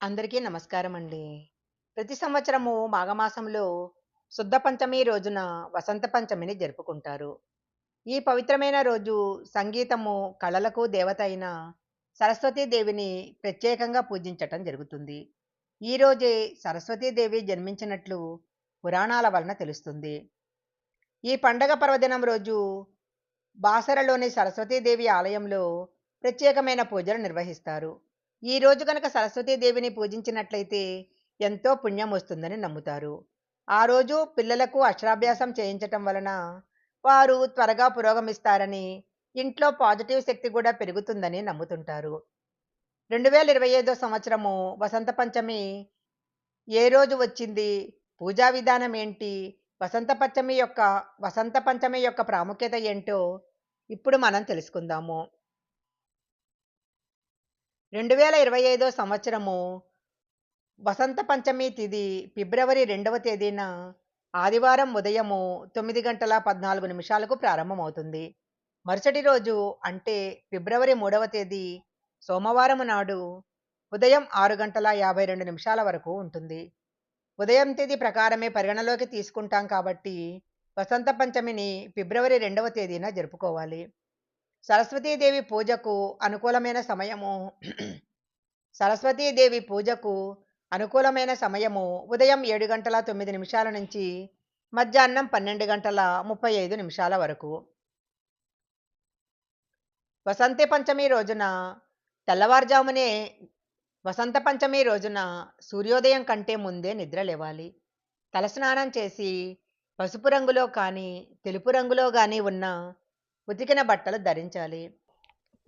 అందరికీ నమస్కారం అండి. ప్రతి సంవత్సరము మాఘమాసంలో శుద్ధ పంచమి రోజున వసంత పంచమిని జరుపుకుంటారు. ఈ పవిత్రమైన రోజు సంగీతము, కళలకు దేవత అయిన సరస్వతీ దేవిని ప్రత్యేకంగా పూజించటం జరుగుతుంది. ఈ రోజే సరస్వతీ దేవి జన్మించినట్లు పురాణాల వలన తెలుస్తుంది. ఈ పండగ పర్వదినం రోజు బాసరలోని సరస్వతీదేవి ఆలయంలో ప్రత్యేకమైన పూజలు నిర్వహిస్తారు. ఈ రోజు కనుక సరస్వతీదేవిని పూజించినట్లయితే ఎంతో పుణ్యం వస్తుందని నమ్ముతారు. ఆ రోజు పిల్లలకు అక్షరాభ్యాసం చేయించటం వలన వారు త్వరగా పురోగమిస్తారని, ఇంట్లో పాజిటివ్ శక్తి కూడా పెరుగుతుందని నమ్ముతుంటారు. 2025 సంవత్సరము వసంత పంచమి ఏ రోజు వచ్చింది? పూజా విధానం ఏంటి? వసంత పంచమి యొక్క వసంత పంచమి యొక్క ప్రాముఖ్యత ఏంటో ఇప్పుడు మనం తెలుసుకుందాము. 2025 సంవత్సరము వసంత పంచమి తిది ఫిబ్రవరి రెండవ తేదీన ఆదివారం ఉదయము తొమ్మిది గంటల 14 నిమిషాలకు ప్రారంభమవుతుంది. మరుసటి రోజు అంటే ఫిబ్రవరి మూడవ తేదీ సోమవారం నాడు ఉదయం ఆరు గంటల 52 నిమిషాల వరకు ఉంటుంది. ఉదయం తేదీ ప్రకారమే పరిగణలోకి తీసుకుంటాం కాబట్టి వసంత పంచమిని ఫిబ్రవరి రెండవ తేదీన జరుపుకోవాలి. సరస్వతీదేవి పూజకు అనుకూలమైన సమయము సరస్వతీదేవి పూజకు అనుకూలమైన సమయము ఉదయం ఏడు గంటల తొమ్మిది నిమిషాల నుంచి మధ్యాహ్నం 12 గంటల 35 నిమిషాల వరకు. వసంత పంచమి రోజున తెల్లవారుజామునే వసంత పంచమి రోజున సూర్యోదయం కంటే ముందే నిద్ర లేవాలి. తలస్నానం చేసి పసుపు రంగులో కానీ, తెలుపు రంగులో కానీ ఉన్న ఉతికిన బట్టలు ధరించాలి.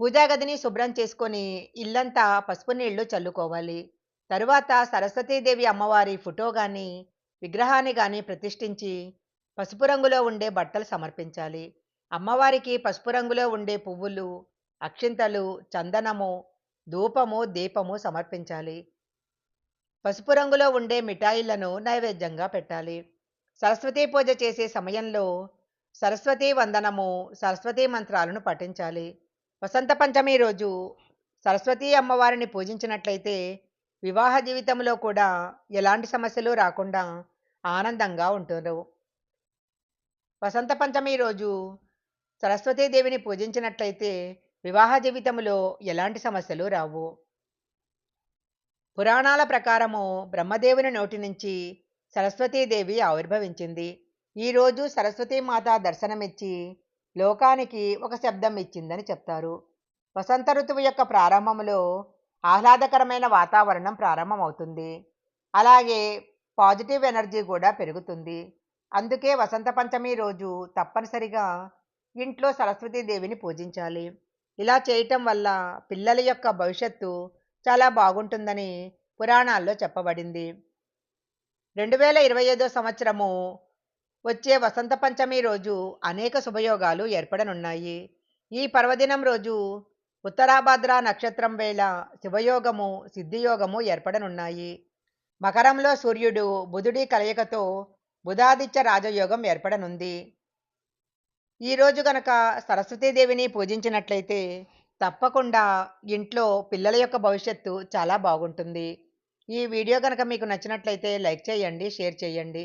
పూజా గదిని శుభ్రం చేసుకొని ఇల్లంతా పసుపు నీళ్ళు చల్లుకోవాలి. తరువాత సరస్వతీదేవి అమ్మవారి ఫోటో గాని, విగ్రహాన్ని గాని ప్రతిష్ఠించి పసుపు రంగులో ఉండే బట్టలు సమర్పించాలి. అమ్మవారికి పసుపు రంగులో ఉండే పువ్వులు, అక్షింతలు, చందనము, ధూపము, దీపము సమర్పించాలి. పసుపు రంగులో ఉండే మిఠాయిలను నైవేద్యంగా పెట్టాలి. సరస్వతీ పూజ చేసే సమయంలో సరస్వతీ వందనము, సరస్వతీ మంత్రాలను పఠించాలి. వసంత పంచమి రోజు సరస్వతీ అమ్మవారిని పూజించినట్లయితే వివాహ జీవితంలో కూడా ఎలాంటి సమస్యలు రాకుండా ఆనందంగా ఉంటారు. వసంత పంచమి రోజు సరస్వతీదేవిని పూజించినట్లయితే వివాహ జీవితంలో ఎలాంటి సమస్యలు రావు. పురాణాల ప్రకారము బ్రహ్మదేవుని నోటి నుంచి సరస్వతీదేవి ఆవిర్భవించింది. ఈరోజు సరస్వతీమాత దర్శనమిచ్చి లోకానికి ఒక శబ్దం ఇచ్చిందని చెప్తారు. వసంత ఋతువు యొక్క ప్రారంభంలో ఆహ్లాదకరమైన వాతావరణం ప్రారంభమవుతుంది. అలాగే పాజిటివ్ ఎనర్జీ కూడా పెరుగుతుంది. అందుకే వసంత పంచమి రోజు తప్పనిసరిగా ఇంట్లో సరస్వతీదేవిని పూజించాలి. ఇలా చేయటం వల్ల పిల్లల యొక్క భవిష్యత్తు చాలా బాగుంటుందని పురాణాల్లో చెప్పబడింది. 2025 సంవత్సరము వచ్చే వసంత పంచమి రోజు అనేక శుభయోగాలు ఏర్పడనున్నాయి. ఈ పర్వదినం రోజు ఉత్తరాభాద్ర నక్షత్రం వేళ శుభయోగము, సిద్ధియోగము ఏర్పడనున్నాయి. మకరంలో సూర్యుడు, బుధుడి కలయికతో బుధాదిత్య రాజయోగం ఏర్పడనుంది. ఈ రోజు గనక సరస్వతీదేవిని పూజించినట్లయితే తప్పకుండా ఇంట్లో పిల్లల యొక్క భవిష్యత్తు చాలా బాగుంటుంది. ఈ వీడియో గనక మీకు నచ్చినట్లయితే లైక్ చేయండి, షేర్ చేయండి.